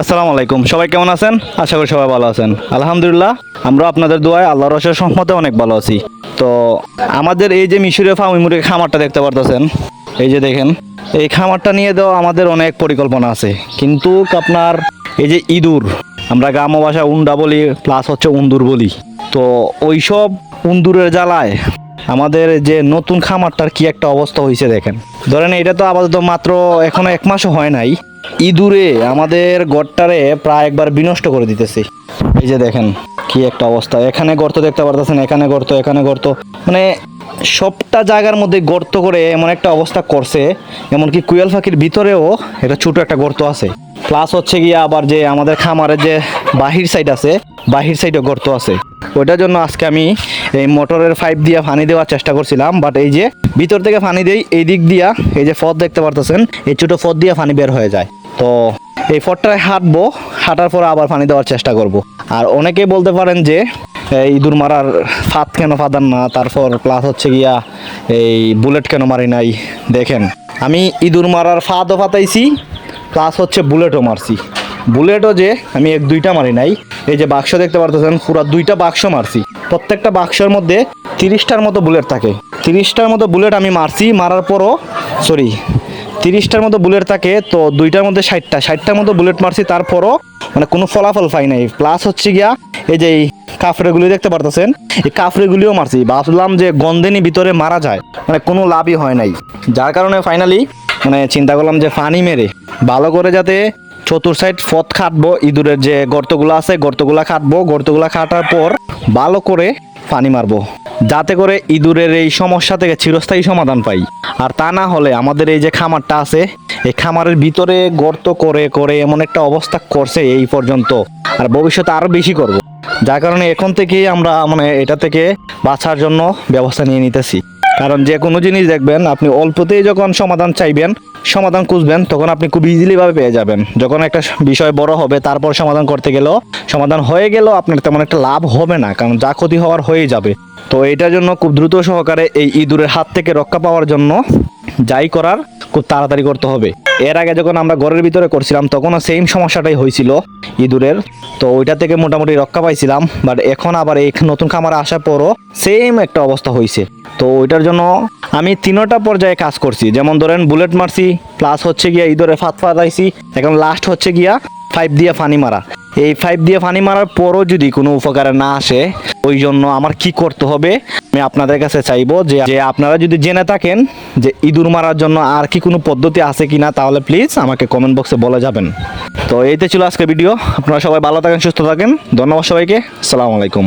আসসালামু আলাইকুম। সবাই কেমন আছেন? আশা করি সবাই ভালো আছেন। আলহামদুলিল্লাহ, আমরা আপনাদের দোয়ায় আল্লাহর রসের সহমতে অনেক ভালো আছি। তো আমাদের এই যে মিশরীয় ফার্মি খামারটা দেখতে পারতেছেন। এই যে দেখেন, এই খামারটা নিয়ে তো আমাদের অনেক পরিকল্পনা আছে। কিন্তু আপনার এই যে ইঁদুর, আমরা গ্রাম্য ভাষায় উন্ডা বলি প্লাস হচ্ছে উন্দুর বলি। তো ওইসব উন্দুরের জ্বালায় আমাদের যে নতুন খামারটার কি একটা অবস্থা হয়েছে দেখেন। ধরেন এটা তো আপাতত মাত্র এখনও এক মাসও হয় নাই। ইঁদুরে আমাদের গড়টারে প্রায় একবার বিনষ্ট করে দিতেছে। এই যে দেখেন। কি একটা অবস্থা। এখানে গর্ত দেখতে পারতেছেন, এখানে গর্ত এখানে গর্ত। মানে সবটা জায়গার মধ্যে গর্ত করে এমন একটা অবস্থা করছে, এমনকি কুয়াল ফাঁকির ভিতরেও একটা ছোট একটা গর্ত আছে। প্লাস হচ্ছে গিয়ে আবার যে আমাদের খামারের যে বাহির সাইড আছে, বাহির সাইডে গর্ত আছে। ওইটার জন্য আজকে আমি এই মোটরের পাইপ দিয়ে পানি দেওয়ার চেষ্টা করছিলাম বাট এই যে ভিতর থেকে পানি দেই, এই দিক দিয়া এই যে ফদ দেখতে পারতেছেন, এই ছোটো ফদ দিয়ে পানি বের হয়ে যায়। তো এই ফদটায় হাঁটবো হাঁটার পরে আবার পানি দেওয়ার চেষ্টা করব। আর অনেকেই বলতে পারেন যে ইঁদুর মারার ফাঁদ কেন ফাদান না? তারপর প্লাস হচ্ছে গিয়া এই বুলেট কেন মারি নাই? দেখেন, আমি ইঁদুর মারার ফাঁদও ফাতাইছি প্লাস হচ্ছে বুলেটও মারছি। বুলেটও যে আমি এক দুইটা মারি নাই, এই যে বাক্স দেখতে পারতেছেন, পুরো দুইটা বাক্স মারছি। প্রত্যেকটা বাক্সের মধ্যে তিরিশটার মতো বুলেট থাকে। তিরিশটার মতো বুলেট আমি মারছি, মারার পরও সরি তিরিশটার মতো বুলেট থাকে, তো দুইটার মধ্যে ষাটটা, ষাটটার মতো বুলেট মারছি, তারপরও মানে কোনো ফলাফল পাই নাই। প্লাস হচ্ছে গিয়া এই যে কাফরেগুলি দেখতে পারতেছেন, এই কাফরেগুলিও মারছি। ভাবলাম যে গন্ধেনি ভিতরে মারা যায় মানে কোনো লাভই হয় নাই। যার কারণে ফাইনালি মানে চিন্তা করলাম যে পানি মেরে ভালো করে যাতে চতুর সাইড ফত খাটবো, ইঁদুরের যে গর্তগুলো আছে, গর্তগুলা খাটবো। গর্তগুলা খাটার পর ভালো করে পানি মারবো। যাতে করে ইঁদুরের এই সমস্যা থেকে চিরস্থায়ী সমাধান পাই। আর তা না হলে আমাদের এই যে খামারটা আছে, এই খামারের ভিতরে গর্ত করে করে এমন একটা অবস্থা করছে এই পর্যন্ত। আর ভবিষ্যতে আরও বেশি করব। যার কারণে এখন থেকেই আমরা মানে এটা থেকে বাঁচার জন্য ব্যবস্থা নিয়ে নিতেছি। কারণ যে কোনো জিনিস দেখবেন, আপনি অল্পতেই যখন সমাধান চাইবেন, সমাধান খুঁজবেন, তখন আপনি খুব ইজিলিভাবে পেয়ে যাবেন। যখন একটা বিষয় বড় হবে, তারপর সমাধান করতে গেলেও, সমাধান হয়ে গেলেও আপনার তেমন একটা লাভ হবে না, কারণ যা ক্ষতি হওয়ার হয়েই যাবে। তো এটার জন্য খুব দ্রুত সহকারে এই ইঁদুরের হাত থেকে রক্ষা পাওয়ার জন্য যাই করার খুব তাড়াতাড়ি করতে হবে। এর আগে যখন আমরা ঘরের ভিতরে করছিলাম, তখনও সেম সমস্যাটাই হয়েছিল ইঁদুরের। তো ওইটা থেকে মোটামুটি রক্ষা পাইছিলাম বাট এখন আবার এই নতুন খামারে আসার পরও সেম একটা অবস্থা হয়েছে। তো ওইটার জন্য আমি তিনোটা পর্যায়ে কাজ করছি। যেমন ধরেন বুলেট মারছি প্লাস হচ্ছে গিয়া ইঁদুরে ফাত ফাটাইছি এখন লাস্ট হচ্ছে গিয়া ফাইভ দিয়ে ফানি মারা। এই ফাইভ দিয়ে ফানি মারার পরও যদি কোনো উপকারে না আসে, ওই জন্য আমার কি করতে হবে? আমি আপনাদের কাছে চাইব যে আপনারা যদি জেনে থাকেন যে ইঁদুর মারার জন্য আর কি কোনো পদ্ধতি আছে কি না তাহলে প্লিজ আমাকে কমেন্ট বক্সে বলে যাবেন। তো এইতে ছিল আজকে ভিডিও আপনারা সবাই ভালো থাকেন, সুস্থ থাকেন। ধন্যবাদ সবাইকে। আসসালামু আলাইকুম।